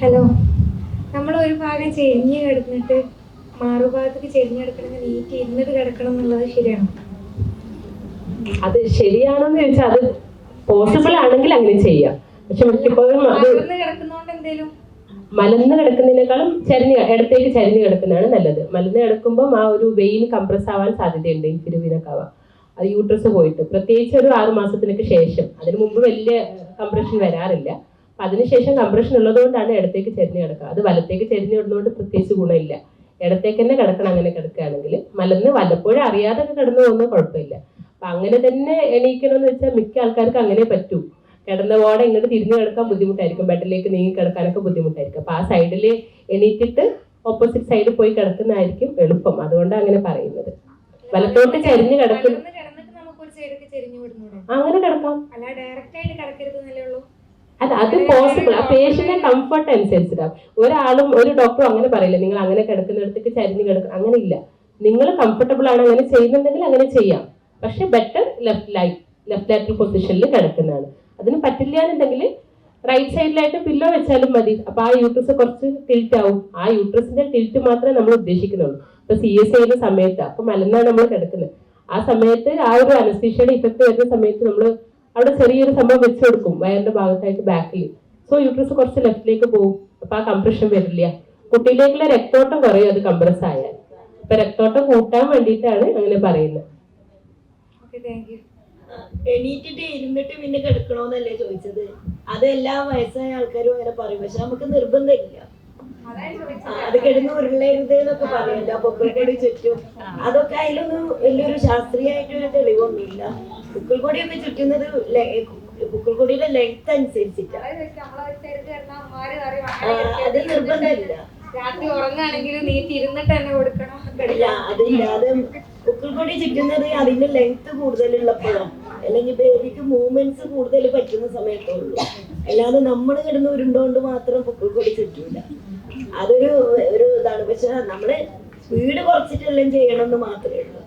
Hello. നമ്മൾ ഒരു ഭാഗം ചെരിഞ്ഞ് കിടന്നിട്ട് മാറുഭാഗത്തേക്ക് ചെരിഞ്ഞ് കിടക്കണമെങ്കിൽ നീറ്റ് ഇരുന്നിട്ട് കിടക്കണം എന്നുള്ളത് ശരിയാണോ? അത് ശരിയാണോന്ന് ചോദിച്ചാൽ അത് പോസിബിൾ ആണെങ്കിൽ അങ്ങനെ ചെയ്യാം. പക്ഷെ മിക്കപ്പോഴും മലർന്ന് കിടക്കുന്നോണ്ട് എന്തേലും? മലന്ന് കിടക്കുന്നതിനേക്കാളും ചരിഞ്ഞ് ഇടത്തേക്ക് ചരിഞ്ഞ് കിടക്കുന്നതാണ് നല്ലത്. മലന്ന് കിടക്കുമ്പോൾ ആ ഒരു വെയിൻ കംപ്രസ് ആവാൻ സാധ്യതയുണ്ട് ഇൻഫിരുവിനൊക്കെ ആവാം. അത് യൂട്രസ് പോയിട്ട്. പ്രത്യേകിച്ച് ഒരു ആറ് മാസത്തിനൊക്കെ ശേഷം. അതിന് മുമ്പ് വലിയ കംപ്രഷൻ വരാറില്ല. അതിനുശേഷം കംപ്രഷൻ ഉള്ളതുകൊണ്ടാണ് ഇടത്തേക്ക് ചെരിഞ്ഞ് കിടക്കുക. അത് വലത്തേക്ക് ചെരിഞ്ഞ് കിടന്നുകൊണ്ട് പ്രത്യേകിച്ച് ഗുണമില്ല. ഇടത്തേക്ക് തന്നെ കിടക്കണം അങ്ങനെ കിടക്കുകയാണെങ്കിൽ. മലന്ന് വല്ലപ്പോഴും അറിയാതെ കിടന്നു പോകുന്നത് കുഴപ്പമില്ല. അപ്പൊ അങ്ങനെ തന്നെ എണീക്കണമെന്ന് വെച്ചാൽ മിക്ക ആൾക്കാർക്ക് അങ്ങനെ പറ്റൂ. കിടന്ന പാടെ ഇങ്ങോട്ട് തിരിഞ്ഞു കിടക്കാൻ ബുദ്ധിമുട്ടായിരിക്കും. ബെഡിലേക്ക് നീങ്ങി കിടക്കാനൊക്കെ ബുദ്ധിമുട്ടായിരിക്കും. അപ്പൊ ആ സൈഡിൽ എണീറ്റിട്ട് ഓപ്പോസിറ്റ് സൈഡിൽ പോയി കിടക്കുന്നതായിരിക്കും എളുപ്പം. അതുകൊണ്ടാണ് അങ്ങനെ പറയുന്നത്. വലത്തോട്ട് ചരിഞ്ഞ് കിടക്കുന്നു അങ്ങനെ കിടക്കാം. അല്ല ഡയറക്റ്റ് ആയിട്ട് കിടക്കരുത് എന്നല്ലേ ഉള്ളൂ? അല്ല അത് പോസിബിൾ ആ പേഷ്യന്റെ കംഫർട്ട് അനുസരിച്ചിട്ടാണ് ഒരാളും ഒരു ഡോക്ടറും അങ്ങനെ പറയില്ല. നിങ്ങൾ അങ്ങനെ കിടക്കുന്നിടത്തേക്ക് ചരിഞ്ഞ് കിടക്കണം അങ്ങനെ ഇല്ല നിങ്ങൾ കംഫർട്ടബിൾ ആണ് അങ്ങനെ ചെയ്യുന്നുണ്ടെങ്കിൽ അങ്ങനെ ചെയ്യാം. പക്ഷെ better left light left lateral പൊസിഷനിൽ കിടക്കുന്നതാണ്. അതിന് പറ്റില്ല എന്നുണ്ടെങ്കിൽ റൈറ്റ് സൈഡിലായിട്ട് പില്ലോ വെച്ചാലും മതി. അപ്പൊ ആ യൂട്രസ് കുറച്ച് ടിൽറ്റ് ആവും. ആ യൂട്രസിന്റെ ടിൽറ്റ് മാത്രമേ നമ്മൾ ഉദ്ദേശിക്കുന്നുള്ളൂ. ഇപ്പൊ സി എസ് ചെയ്യുന്ന സമയത്ത് അപ്പൊ മലന്നാണ് നമ്മൾ കിടക്കുന്നത്. ആ സമയത്ത് ആ ഒരു അനസ്തീഷയുടെ ഇഫക്റ്റ് വരുന്ന സമയത്ത് നമ്മൾ അവിടെ ചെറിയൊരു സംഭവം വെച്ച് കൊടുക്കും വയറിന്റെ ഭാഗത്തായിട്ട് ബാക്കിൽ സോ യൂട്രസ് കുറച്ച് ലെഫ്റ്റിലേക്ക് പോകും. അപ്പൊ ആ കംപ്രഷൻ വരില്ല. കുട്ടിയിലേക്കുള്ള രക്തോട്ടം കുറയും അത് കംപ്രസ് ആയാൽ. അപ്പൊ രക്തോട്ടം കൂട്ടാൻ വേണ്ടിയിട്ടാണ് അങ്ങനെ പറയുന്നത്. എണീറ്റിട്ട് ഇരുന്നിട്ട് പിന്നെ കിടക്കണോന്നല്ലേ ചോദിച്ചത്? അത് എല്ലാ വയസ്സായ ആൾക്കാരും അങ്ങനെ പറയും. പക്ഷെ നമുക്ക് നിർബന്ധമില്ല. അത് കിടന്ന് ഉരുളരുത് എന്നൊക്കെ പറയല്ലോ. പൊക്കിൾക്കൊടി ചുറ്റും. അതൊക്കെ അതിലൊന്നും വലിയൊരു ശാസ്ത്രീയമായിട്ടൊരു തെളിവൊന്നുമില്ല. പുക്കിൾക്കൊടിയൊക്കെ ചുറ്റുന്നത് പുക്കിൾക്കൊടിയുടെ ലെങ്ത് അനുസരിച്ചിട്ടാണ് അത് നിർബന്ധമില്ല. രാത്രി ഉറങ്ങാണെങ്കിലും നീട്ടി ഇരുന്നിട്ട് തന്നെ കൊടുക്കണം. ഇല്ല അതില്ല അത് പുക്കിൾക്കൊടി ചുറ്റുന്നത് അതിന്റെ ലെങ്ത് കൂടുതലുള്ളപ്പോഴും. അല്ലെങ്കിൽ ബേബിക്ക് മൂവ്മെന്റ്സ് കൂടുതൽ പറ്റുന്ന സമയത്തുള്ളൂ അല്ലാതെ നമ്മൾ കിടന്ന് ഉരുണ്ടോണ്ട് മാത്രം പുക്കിൾക്കൊടി ചുറ്റൂല. അതൊരു ഒരു ഇതാണ്. പക്ഷെ നമ്മൾ സ്പീഡ് കുറച്ചിട്ടെല്ലാം ചെയ്യണം എന്ന് മാത്രമേ ഉള്ളൂ.